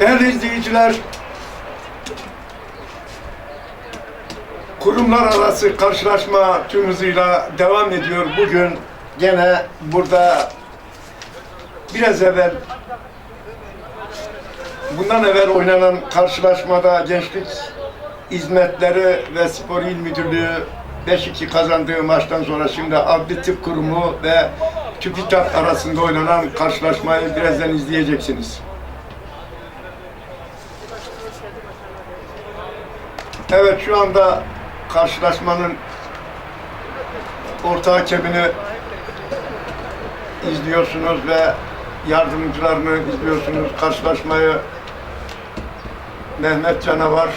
Değerli izleyiciler, kurumlar arası karşılaşma tüm hızıyla devam ediyor. Bugün gene burada biraz evvel bundan evvel oynanan karşılaşmada Gençlik Hizmetleri ve Spor İl Müdürlüğü 5-2 kazandığı maçtan sonra şimdi Adli Tıp Kurumu ve TÜBİTAK arasında oynanan karşılaşmayı birazdan izleyeceksiniz. Evet şu anda karşılaşmanın orta hakemini izliyorsunuz ve yardımcılarını izliyorsunuz. Karşılaşmayı Mehmet Canavar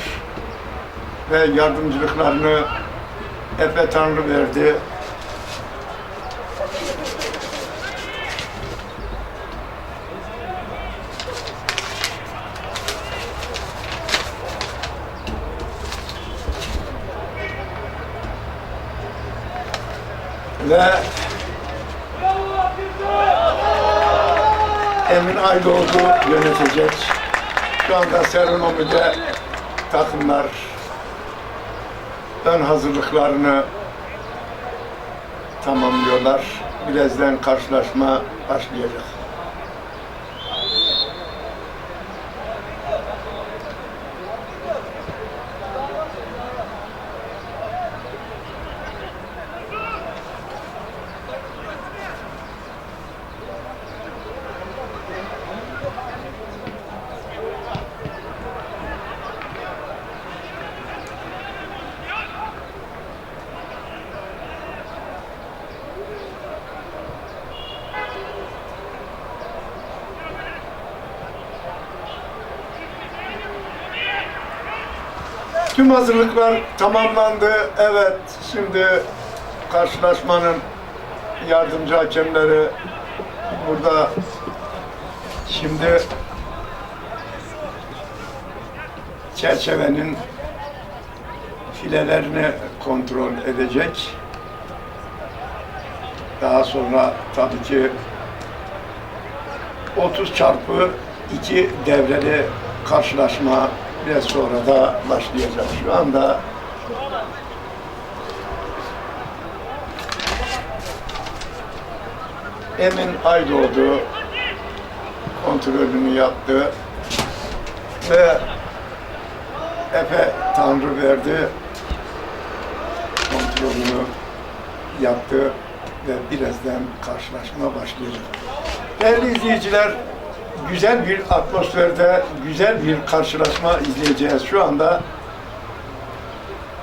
ve yardımcılıklarını Efe Tanrı Ve Emin Aydoğdu yönetecek. Şu anda serenomide takımlar ön hazırlıklarını tamamlıyorlar. Birazdan karşılaşma başlayacak. Tüm hazırlıklar tamamlandı. Evet, şimdi karşılaşmanın yardımcı hakemleri burada. Şimdi çerçevenin filelerini kontrol edecek. Daha sonra tabii ki 30 çarpı 2 devreli karşılaşma biraz sonra da başlayacak. Şu anda Emin Aydoğdu kontrolünü yaptı ve Efe Tanrı verdi kontrolünü yaptı ve birazdan karşılaşma başlayacak. Değerli izleyiciler, güzel bir atmosferde, güzel bir karşılaşma izleyeceğiz. Şu anda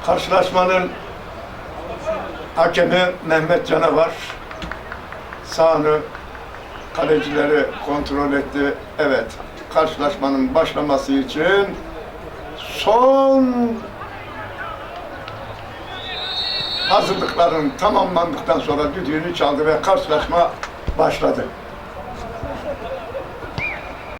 karşılaşmanın hakemi Mehmet Canavar sağını kalecileri kontrol etti. Evet, karşılaşmanın başlaması için son hazırlıkların tamamlandıktan sonra düdüğünü çaldı ve karşılaşma başladı.